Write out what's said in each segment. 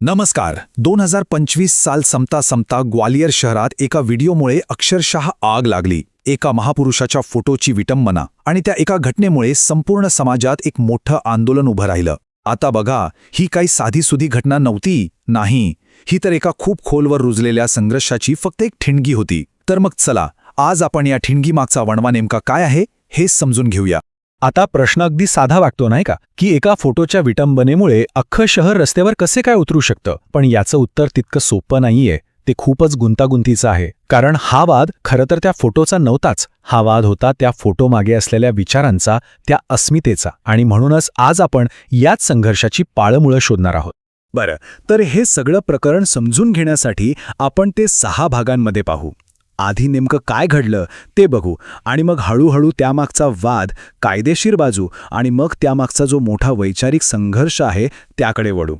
नमस्कार. दोन हजार पंचवीस साल संपता संपता ग्वालियर शहरात एका व्हिडिओमुळे अक्षरशः आग लागली. एका महापुरुषाच्या फोटोची विटंबना आणि त्या एका घटनेमुळे संपूर्ण समाजात एक मोठं आंदोलन उभं राहिलं. आता बघा ही काही साधीसुधी घटना नव्हती? नाही. ही तर एका खूप खोलवर रुजलेल्या संघर्षाची फक्त एक ठिणगी होती. तर मग चला आज आपण या ठिणगीमागचा वणवा नेमका काय आहे हे समजून घेऊया. आता प्रश्न अगदी साधा वाटतो नाही का? की एका फोटोच्या विटंबनेमुळे अख्खं शहर रस्त्यावर कसे काय उतरू शकतं? पण याचं उत्तर तितकं सोपं नाहीये. ते खूपच गुंतागुंतीचं आहे. कारण हा वाद खरं तर त्या फोटोचा नव्हताच. हा वाद होता त्या फोटोमागे असलेल्या विचारांचा त्या अस्मितेचा. आणि म्हणूनच आज आपण याच संघर्षाची पाळमुळं शोधणार आहोत. बरं तर हे सगळं प्रकरण समजून घेण्यासाठी आपण ते सहा भागांमध्ये पाहू. आधी नेमकं काय घडलं ते बघू. आणि मग हळूहळू त्यामागचा वाद कायदेशीर बाजू आणि मग त्यामागचा जो मोठा वैचारिक संघर्ष आहे त्याकडे वळू.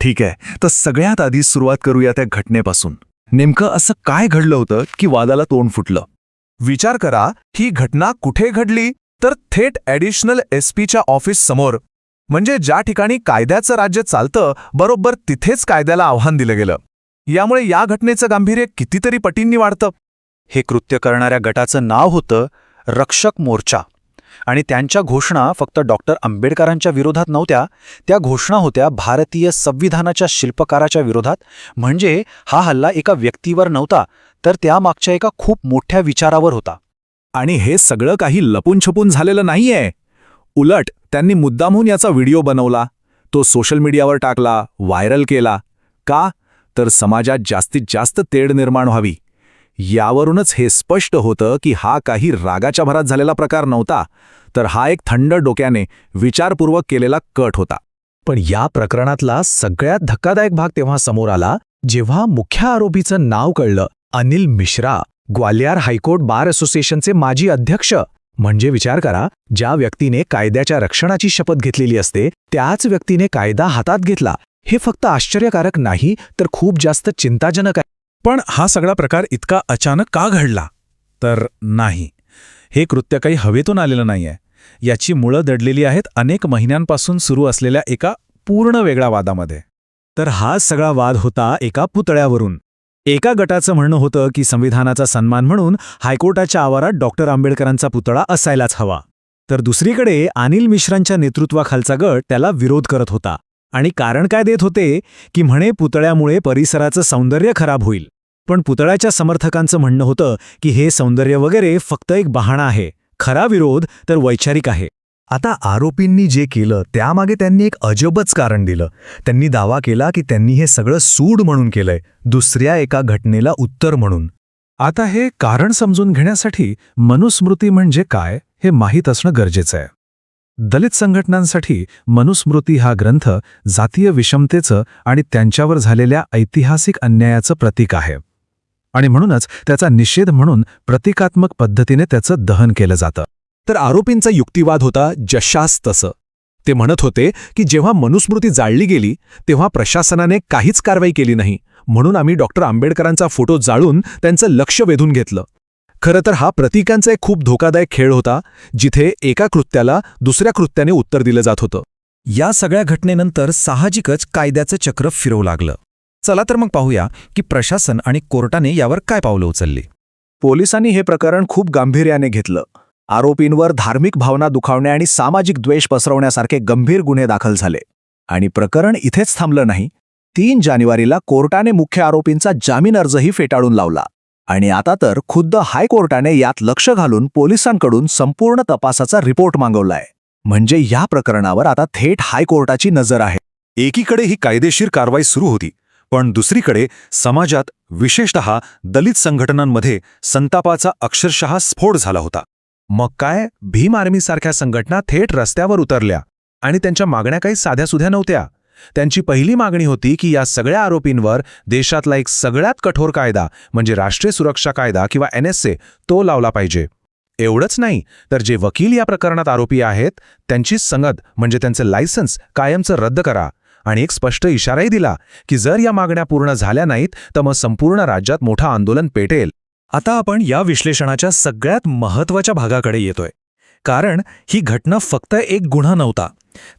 ठीक आहे. तर सगळ्यात आधी सुरुवात करूया त्या घटनेपासून. नेमकं असं काय घडलं होतं की वादाला तोंड फुटलं? विचार करा ही घटना कुठे घडली? तर थेट ॲडिशनल एसपीच्या ऑफिस समोर म्हणजे ज्या ठिकाणी कायद्याचं राज्य चालतं बरोबर तिथेच कायद्याला आव्हान दिलं गेलं. यामुळे या घटनेचं गांभीर्य कितीतरी पटींनी वाढतं. हे कृत्य करणाऱ्या गटाचं नाव होतं रक्षक मोर्चा. आणि त्यांच्या घोषणा फक्त डॉक्टर आंबेडकरांच्या विरोधात नव्हत्या त्या घोषणा होत्या भारतीय संविधानाच्या शिल्पकाराच्या विरोधात. म्हणजे हा हल्ला एका व्यक्तीवर नव्हता तर त्यामागच्या एका खूप मोठ्या विचारावर होता. आणि हे सगळं काही लपून छपून झालेलं नाहीये. उलट त्यांनी मुद्दामहून याचा व्हिडिओ बनवला तो सोशल मीडियावर टाकला व्हायरल केला. का? तर समाजात जास्तीत जास्त तेढ निर्माण व्हावी. यावरूनच हे स्पष्ट होतं की हा काही रागाच्या भरात झालेला प्रकार नव्हता तर हा एक थंड डोक्याने विचारपूर्वक केलेला कट होता. पण या प्रकरणातला सगळ्यात धक्कादायक भाग तेव्हा समोर आला जेव्हा मुख्य आरोपीचं नाव कळलं. Anil Mishra Gwalior high court bar असोसिएशनचे माजी अध्यक्ष. म्हणजे विचार करा ज्या व्यक्तीने कायद्याच्या रक्षणाची शपथ घेतलेली असते त्याच व्यक्तीने कायदा हातात घेतला. हे फक्त आश्चर्यकारक नाही तर खूप जास्त चिंताजनक आहे. पण हा सगळा प्रकार इतका अचानक का घडला? तर नाही. हे कृत्य काही हवेतून आलेलं नाहीये. याची मुळं दडलेली आहेत अनेक महिन्यांपासून सुरू असलेल्या एका पूर्ण वेगळ्या वादामध्ये. तर हा सगळा वाद होता एका पुतळ्यावरून. एका गटाचं म्हणणं होतं की संविधानाचा सन्मान म्हणून हायकोर्टाच्या आवारात डॉक्टर आंबेडकरांचा पुतळा असायलाच हवा. तर दुसरीकडे अनिल मिश्रांच्या नेतृत्वाखालचा गट त्याला विरोध करत होता. आणि कारण काय देत होते? की म्हणे पुतळ्यामुळे परिसराचं सौंदर्य खराब होईल. पण पुतळ्याच्या समर्थकांचं म्हणणं होतं की हे सौंदर्य वगैरे फक्त एक बहाणा आहे. खरा विरोध तर वैचारिक आहे. आता आरोपींनी जे केलं त्यामागे त्यांनी एक अजबच कारण दिलं. त्यांनी दावा केला की त्यांनी हे सगळं सूड म्हणून केलंय दुसऱ्या एका घटनेला उत्तर म्हणून. आता हे कारण समजून घेण्यासाठी मनुस्मृती म्हणजे काय हे माहीत असणं गरजेचं आहे दलित संघटनांसाठी मनुस्मृती हा ग्रंथ जातीय विषमतेचं आणि त्यांच्यावर झालेल्या ऐतिहासिक अन्यायाचं प्रतीक आहे. आणि म्हणूनच त्याचा निषेध म्हणून प्रतिकात्मक पद्धतीने त्याचं दहन केलं जातं. तर आरोपींचा युक्तिवाद होता जशास तसं. ते म्हणत होते की जेव्हा मनुस्मृती जाळली गेली तेव्हा प्रशासनाने काहीच कारवाई केली नाही म्हणून आम्ही डॉक्टर आंबेडकरांचा फोटो जाळून त्यांचं लक्ष वेधून घेतलं. खरं तर हा प्रतिकांचा एक खूप धोकादायक खेळ होता जिथे एका कृत्याला दुसऱ्या कृत्याने उत्तर दिलं जात होतं. या सगळ्या घटनेनंतर साहजिकच कायद्याचं चक्र फिरवू लागलं. चला तर मग पाहूया की प्रशासन आणि कोर्टाने यावर काय पावलं उचलली. पोलिसांनी हे प्रकरण खूप गांभीर्याने घेतलं. आरोपींवर धार्मिक भावना दुखावणे आणि सामाजिक द्वेष पसरवण्यासारखे गंभीर गुन्हे दाखल झाले. आणि प्रकरण इथेच थांबलं नाही. तीन जानेवारीला कोर्टाने मुख्य आरोपींचा जामीन अर्जही फेटाळून लावला. आणि आता तर खुद्द हायकोर्टाने यात लक्ष घालून पोलिसांकडून संपूर्ण तपासाचा रिपोर्ट मागवलाय. म्हणजे या प्रकरणावर आता थेट हायकोर्टाची नजर आहे. एकीकडे ही कायदेशीर कारवाई सुरू होती पण दुसरीकडे समाजात विशेषतः दलित संघटनांमध्ये संतापाचा अक्षरशः स्फोट झाला होता. मग काय? भीम आर्मीसारख्या संघटना थेट रस्त्यावर उतरल्या आणि त्यांच्या मागण्या काही साध्यासुध्या नव्हत्या. त्यांची पहिली मागणी होती की या सगळ्या आरोपींवर देशातला एक सगळ्यात कठोर कायदा म्हणजे राष्ट्रीय सुरक्षा कायदा किंवा एन एस ए तो लावला पाहिजे. एवढंच नाही तर जे वकील या प्रकरणात आरोपी आहेत त्यांची संगत म्हणजे त्यांचं लायसन्स कायमचं रद्द करा. आणि एक स्पष्ट इशाराही दिला की जर या मागण्या पूर्ण झाल्या नाहीत तर मग संपूर्ण राज्यात मोठं आंदोलन पेटेल. आता आपण या विश्लेषणाच्या सगळ्यात महत्त्वाच्या भागाकडे येतोय. कारण ही घटना फक्त एक गुन्हा नव्हता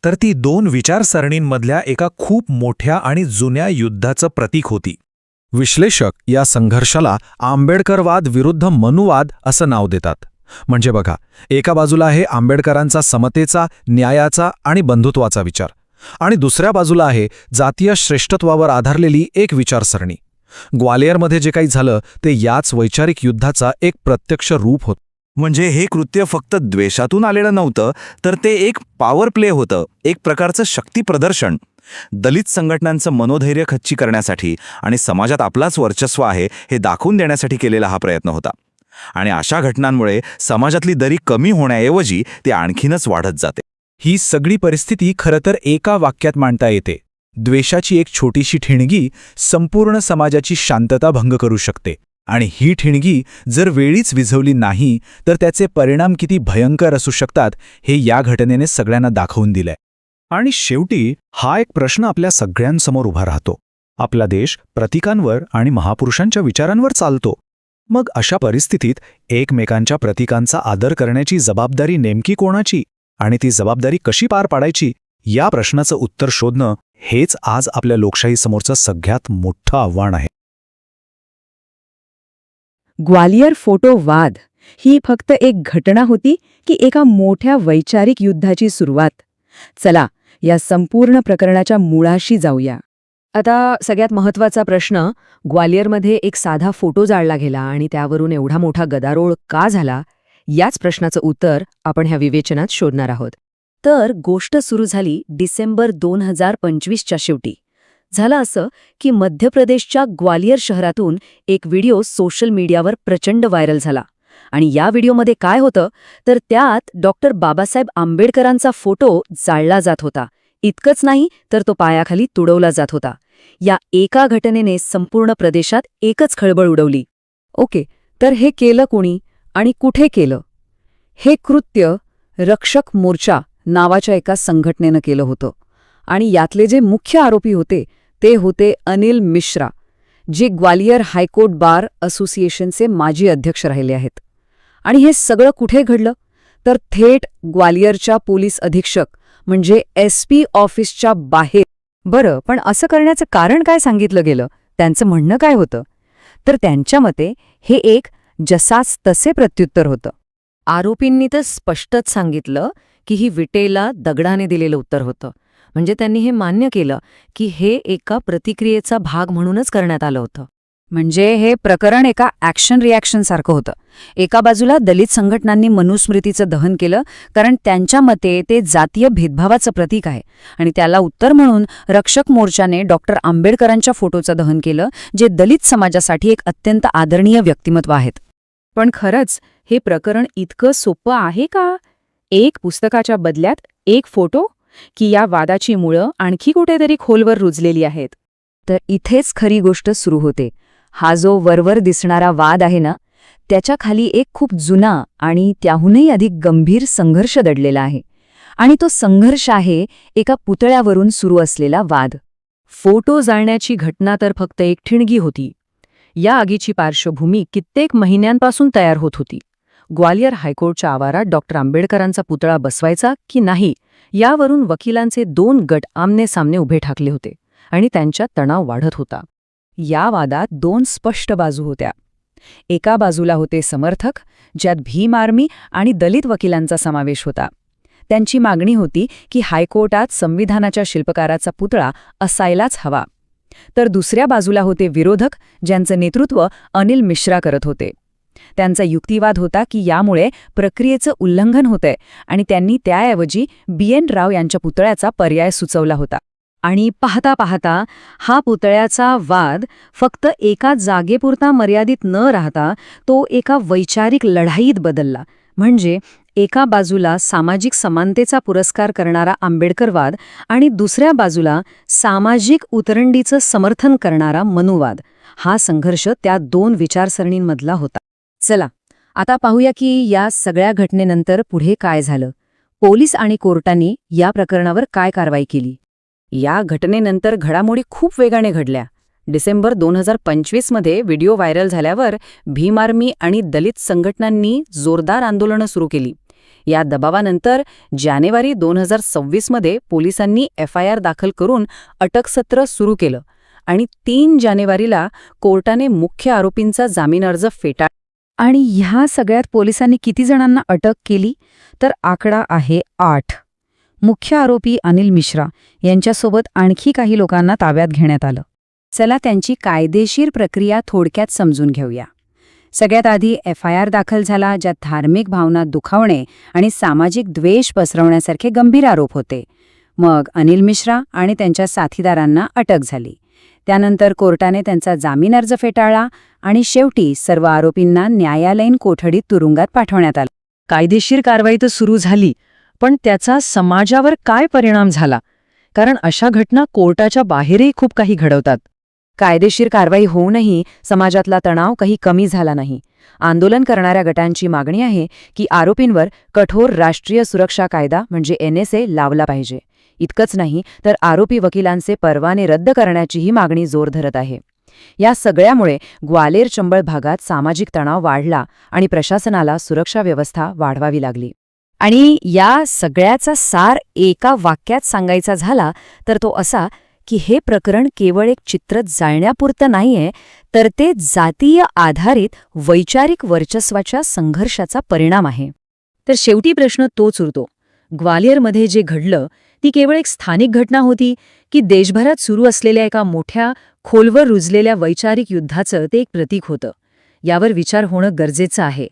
तर ती दोन विचारसरणींमधल्या एका खूप मोठ्या आणि जुन्या युद्धाचं प्रतीक होती. विश्लेषक या संघर्षाला आंबेडकरवाद विरुद्ध मनुवाद असं नाव देतात. म्हणजे बघा एका बाजूला आहे आंबेडकरांचा समतेचा न्यायाचा आणि बंधुत्वाचा विचार आणि दुसऱ्या बाजूला आहे जातीय श्रेष्ठत्वावर आधारलेली एक विचारसरणी. ग्वालियरमध्ये जे काही झालं ते याच वैचारिक युद्धाचा एक प्रत्यक्ष रूप होत म्हणजे हे कृत्य फक्त द्वेषातून आलेलं नव्हतं तर ते एक पॉवर प्ले होतं एक प्रकारचं शक्ती प्रदर्शन. दलित संघटनांचं मनोधैर्य खच्ची करण्यासाठी आणि समाजात आपलाच वर्चस्व आहे हे दाखवून देण्यासाठी केलेला हा प्रयत्न होता. आणि अशा घटनांमुळे समाजातली दरी कमी होण्याऐवजी ती आणखीनच वाढत जाते. ही सगळी परिस्थिती खरं तर एका वाक्यात मांडता येते. द्वेषाची एक छोटीशी ठिणगी संपूर्ण समाजाची शांतता भंग करू शकते. आणि ही ठिणगी जर वेळीच विझवली नाही तर त्याचे परिणाम किती भयंकर असू शकतात हे या घटनेने सगळ्यांना दाखवून दिलंय. आणि शेवटी हा एक प्रश्न आपल्या सगळ्यांसमोर उभा राहतो. आपला देश प्रतिकांवर आणि महापुरुषांच्या विचारांवर चालतो. मग अशा परिस्थितीत एकमेकांच्या प्रतिकांचा आदर करण्याची जबाबदारी नेमकी कोणाची आणि ती जबाबदारी कशी पार पाडायची या प्रश्नाचं उत्तर शोधणं हेच आज आपल्या लोकशाहीसमोरचं सगळ्यात मोठं आव्हान आहे. ग्वालियर फोटो वाद ही फक्त एक घटना होती की एका मोठ्या वैचारिक युद्धाची सुरुवात. चला या संपूर्ण प्रकरणाच्या मुळाशी जाऊया. आता सगळ्यात महत्त्वाचा प्रश्न ग्वालियरमध्ये एक साधा फोटो जाळला गेला आणि त्यावरून एवढा मोठा गदारोळ का झाला? याच प्रश्नाचं उत्तर आपण ह्या विवेचनात शोधणार आहोत. तर गोष्ट सुरू झाली डिसेंबर दोन हजार पंचवीसच्या शेवटी. झालं असं की मध्य प्रदेशच्या ग्वालियर शहरातून एक व्हिडिओ सोशल मीडियावर प्रचंड व्हायरल झाला. आणि या व्हिडिओमध्ये काय होतं? तर त्यात डॉक्टर बाबासाहेब आंबेडकरांचा फोटो जाळला जात होता. इतकंच नाही तर तो पायाखाली तुडवला जात होता. या एका घटनेने संपूर्ण प्रदेशात एकच खळबळ उडवली. ओके तर हे केलं कोणी? आणि कुठे केलं? हे कृत्य रक्षक मोर्चा नावाच्या एका संघटनेनं केलं होतं. आणि यातले जे मुख्य आरोपी होते ते होते अनिल मिश्रा जे ग्वालियर हायकोर्ट बार असोसिएशनचे माजी अध्यक्ष राहिले आहेत. आणि हे सगळं कुठे घडलं? तर थेट ग्वालियरच्या पोलीस अधीक्षक म्हणजे एस पी ऑफिसच्या बाहेर. बरं पण असं करण्याचं कारण काय सांगितलं गेलं? त्यांचं म्हणणं काय होतं? तर त्यांच्या मते हे एक जसाच तसे प्रत्युत्तर होतं. आरोपींनी तर स्पष्टच सांगितलं की ही विटेला दगडाने दिलेलं उत्तर होतं. म्हणजे त्यांनी हे मान्य केलं की हे एका प्रतिक्रियेचा भाग म्हणूनच करण्यात आलं होतं. म्हणजे हे प्रकरण एका ॲक्शन रिॲक्शन सारखं होतं. एका बाजूला दलित संघटनांनी मनुस्मृतीचं दहन केलं कारण त्यांच्या मते ते जातीय भेदभावाचं प्रतीक आहे. आणि त्याला उत्तर म्हणून रक्षक मोर्चाने डॉक्टर आंबेडकरांच्या फोटोचं दहन केलं जे दलित समाजासाठी एक अत्यंत आदरणीय व्यक्तिमत्व आहेत. पण खरंच हे प्रकरण इतकं सोपं आहे का? एक पुस्तकाच्या बदल्यात एक फोटो? की या वादाची मुळं आणखी कुठेतरी खोलवर रुजलेली आहेत. तर इथेच खरी गोष्ट सुरू होते. हा जो वरवर दिसणारा वाद आहे ना त्याच्याखाली एक खूप जुना आणि त्याहूनही अधिक गंभीर संघर्ष दडलेला आहे. आणि तो संघर्ष आहे एका पुतळ्यावरून सुरू असलेला वाद. फोटो जाळण्याची घटना तर फक्त एक ठिणगी होती. या आगीची पार्श्वभूमी कित्येक महिन्यांपासून तयार होत होती. ग्वालियर हायकोर्टच्या आवारात डॉक्टर आंबेडकरांचा पुतळा बसवायचा की नाही यावरून वकिलांचे दोन गट आमने सामने उभे ठाकले होते आणि त्यांच्यात तणाव वाढत होता. या वादात दोन स्पष्ट बाजू होत्या. एका बाजूला होते समर्थक ज्यात भीम आर्मी आणि दलित वकिलांचा समावेश होता. त्यांची मागणी होती की हायकोर्टात संविधानाच्या शिल्पकाराचा पुतळा असायलाच हवा. तर दुसऱ्या बाजूला होते विरोधक ज्यांचं नेतृत्व अनिल मिश्रा करत होते. त्यांचा युक्तिवाद होता की यामुळे प्रक्रियेचं उल्लंघन होतंय आणि त्यांनी त्याऐवजी बी एन राव यांच्या पुतळ्याचा पर्याय सुचवला होता. आणि पाहता पाहता हा पुतळ्याचा वाद फक्त एका जागेपुरता मर्यादित न राहता तो एका वैचारिक लढाईत बदलला. म्हणजे एका बाजूला सामाजिक समानतेचा पुरस्कार करणारा आंबेडकरवाद आणि दुसऱ्या बाजूला सामाजिक उतरंडीचं समर्थन करणारा मनुवाद. हा संघर्ष त्या दोन विचारसरणींमधला होता. चला आता पाहूया की या सगळ्या घटनेनंतर पुढे काय झालं. पोलीस आणि कोर्टांनी या प्रकरणावर काय कारवाई केली? या घटनेनंतर घडामोडी खूप वेगाने घडल्या. डिसेंबर दोन हजार पंचवीसमध्ये व्हिडिओ व्हायरल झाल्यावर भीम आर्मी आणि दलित संघटनांनी जोरदार आंदोलनं सुरू केली. या दबावानंतर जानेवारी दोन हजार सव्वीसमध्ये पोलिसांनी एफ आय आर दाखल करून अटकसत्र सुरू केलं आणि तीन जानेवारीला कोर्टाने मुख्य आरोपींचा जामीन अर्ज फेटाळ आणि ह्या सगळ्यात पोलिसांनी किती जणांना अटक केली? तर आकडा आहे आठ. मुख्य आरोपी अनिल मिश्रा यांच्यासोबत आणखी काही लोकांना ताब्यात घेण्यात आलं. चला त्यांची कायदेशीर प्रक्रिया थोडक्यात समजून घेऊया. सगळ्यात आधी एफ आय आर दाखल झाला ज्यात धार्मिक भावना दुखावणे आणि सामाजिक द्वेष पसरवण्यासारखे गंभीर आरोप होते. मग अनिल मिश्रा आणि त्यांच्या साथीदारांना अटक झाली. त्यानंतर कोर्टाने त्यांचा जामीन अर्ज फेटाळला आणि शेवटी सर्व आरोपींना न्यायालयीन कोठडीत तुरुंगात पाठवण्यात आलं. कायदेशीर कारवाई तर सुरू झाली पण त्याचा समाजावर काय परिणाम झाला? कारण अशा घटना कोर्टाच्या बाहेरही खूप काही घडवतात. कायदेशीर कारवाई होऊनही समाजातला तणाव काही कमी झाला नाही. आंदोलन करणाऱ्या गटांची मागणी आहे की आरोपींवर कठोर राष्ट्रीय सुरक्षा कायदा म्हणजे एनएसए लावला पाहिजे. इतकंच नाही तर आरोपी वकिलांचे परवाने रद्द करण्याचीही मागणी जोर धरत आहे. या सगळ्यामुळे ग्वालेर चंबळ भागात सामाजिक तणाव वाढला आणि प्रशासनाला सुरक्षा व्यवस्था वाढवावी लागली. आणि या सगळ्याचा सार एका वाक्यात सांगायचा झाला तर तो असा की हे प्रकरण केवळ एक चित्र जाळण्यापुरतं नाहीये तर ते जातीय आधारित वैचारिक वर्चस्वाच्या संघर्षाचा परिणाम आहे. तर शेवटी प्रश्न तोच उरतो. ग्वालियरमध्ये जे घडलं ती केवळ एक स्थानिक घटना होती की देशभरात सुरू असलेल्या एका मोठ्या खोलवर रुजलेल्या वैचारिक युद्धाचं ते एक प्रतीक होतं. यावर विचार होणं गरजेचं आहे.